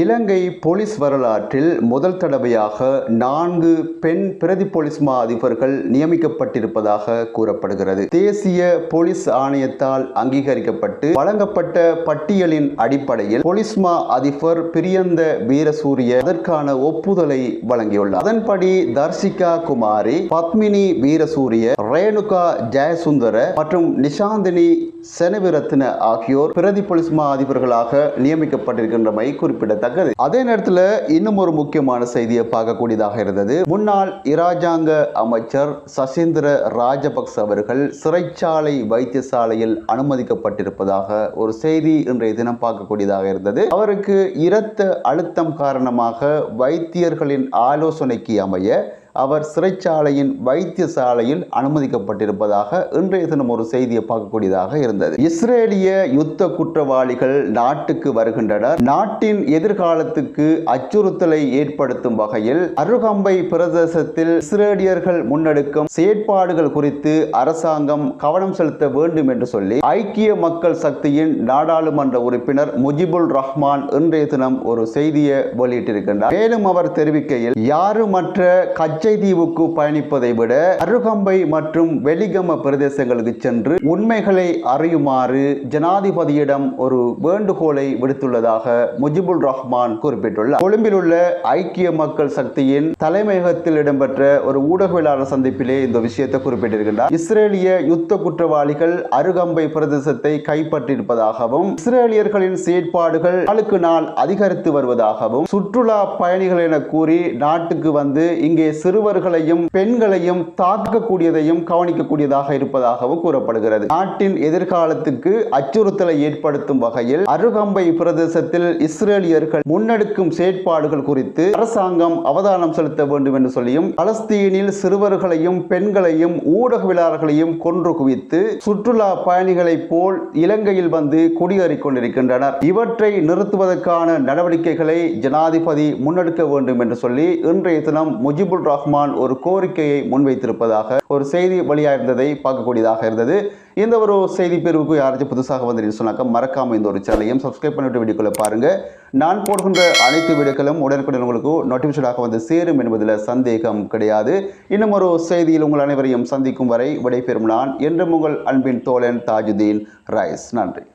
இலங்கை police வரலாற்றில் முதல் தடவையாக நான்கு பெண் பிரதி போலீஸ் மா அதிபர்கள் நியமிக்கப்பட்டிருப்பதாக கூறப்படுகிறது. தேசிய போலீஸ் ஆணையத்தால் அங்கீகரிக்கப்பட்டு வழங்கப்பட்ட பட்டியலின் அடிப்படையில் போலீஸ் மா அதிபர் பிரியந்த வீரசூரிய அதற்கான ஒப்புதலை வழங்கியுள்ளார். அதன்படி தர்சிகா குமாரி பத்மினி வீரசூரிய ரேணுகா ஜெயசுந்தர மற்றும் நிஷாந்தினி செனவிரத்ன ஆகியோர் பிரதி போலீஸ் மா அதிபர்களாக நியமிக்கப்பட்டிருக்கின்றமை குறிப்பிடத்தக்கது. அதே நேரத்தில் இன்னும் ஒரு முக்கியமான செய்தியை பார்க்கக்கூடியதாக இருந்தது. முன்னாள் இராஜாங்க அமைச்சர் சசீந்திர ராஜபக்ச அவர்கள் சிறைச்சாலை வைத்தியசாலையில் அனுமதிக்கப்பட்டிருப்பதாக ஒரு செய்தி இன்றைய தினம் பார்க்கக்கூடியதாக இருந்தது. அவருக்கு இரத்த அழுத்தம் காரணமாக வைத்தியர்களின் ஆலோசனைக்கு அமைய அவர் சிறைச்சாலையின் வைத்தியசாலையில் அனுமதிக்கப்பட்டிருப்பதாக இன்றைய தினம் ஒரு செய்தியை பார்க்கக்கூடியதாக இருந்தது. இஸ்ரேலிய யுத்த குற்றவாளிகள் நாட்டுக்கு வருகின்றனர். நாட்டின் எதிர்காலத்துக்கு அச்சுறுத்தலை ஏற்படுத்தும் வகையில் அருகம்பை பிரதேசத்தில் இஸ்ரேலியர்கள் முன்னெடுக்கும் செயற்பாடுகள் குறித்து அரசாங்கம் கவனம் செலுத்த வேண்டும் என்று சொல்லி ஐக்கிய மக்கள் சக்தியின் நாடாளுமன்ற உறுப்பினர் முஜிபுல் ரஹ்மான் இன்றைய தினம் ஒரு செய்தியை வெளியிட்டிருக்கின்றார். மேலும் அவர் தெரிவிக்கையில் யாருமற்ற கச்ச தீவுக்கு பயணிப்பதை விட அருகம்பை மற்றும் வெலிகம பிரதேசங்களுக்கு சென்று உண்மைகளை அறியுமாறு ஜனாதிபதியிடம் ஒரு வேண்டுகோளை விடுத்துள்ளதாக முஜிபுல் ரஹ்மான் குறிப்பிட்டுள்ளார். கொழும்பில் உள்ள ஐக்கிய மக்கள் சக்தியின் தலைமையகத்தில் இடம்பெற்ற ஒரு ஊடகவியலாளர் சந்திப்பிலே இந்த விஷயத்தை குறிப்பிட்டிருக்கிறார் இஸ்ரேலிய யுத்த குற்றவாளிகள் அருகம்பை பிரதேசத்தை கைப்பற்றியிருப்பதாகவும் இஸ்ரேலியர்களின் செயற்பாடுகள் நாளுக்கு நாள் அதிகரித்து வருவதாகவும் சுற்றுலா பயணிகள் என கூறி நாட்டுக்கு வந்து இங்கே சிறுவர்களையும் பெண்களையும் தாக்கக்கூடியதையும் கவனிக்கக்கூடியதாக இருப்பதாகவும் கூறப்படுகிறது. நாட்டின் எதிர்காலத்துக்கு அச்சுறுத்தலை ஏற்படுத்தும் வகையில் அருகம்பை பிரதேசத்தில் இஸ்ரேலியர்கள் முன்னெடுக்கும் செயற்பாடுகள் குறித்து அரசாங்கம் அவதானம் செலுத்த வேண்டும் என்று சொல்லியும் பலஸ்தீனில் சிறுவர்களையும் பெண்களையும் ஊடகவியலாளர்களையும் கொன்று குவித்து சுற்றுலா பயணிகளைப் போல் இலங்கையில் வந்து குடியேறிக் கொண்டிருக்கின்றனர். இவற்றை நிறுத்துவதற்கான நடவடிக்கைகளை ஜனாதிபதி முன்னெடுக்க வேண்டும் என்று சொல்லி இன்றைய தினம் முஜிபுல் ரஹ்மான் ஒரு கோரிக்கையை முன்வைத்திருப்பதாக ஒரு செய்தி வெளியாயிருந்ததை பார்க்கக்கூடியதாக இருந்தது. இந்த ஒரு செய்தி பிரிவுக்கு யாராச்சும் புதுசாக வந்து சொன்னாக்க மறக்காம இந்த ஒரு சேனலையும் சப்ஸ்கிரைப் பண்ணிவிட்டு வீடியோக்குள்ள பாருங்க. நான் போடுகின்ற அனைத்து வீடியோக்களும் உடனுக்குடன் உங்களுக்கு நோட்டிஃபிகேஷனாக வந்து சேரும் என்பதில் சந்தேகம் கிடையாது. இன்னும் ஒரு செய்தியில் உங்கள் அனைவரையும் சந்திக்கும் வரை விடைபெறும் நான் என்றும் உங்கள் அன்பின் தோழன் தாஜுதீன் ரைஸ். நன்றி.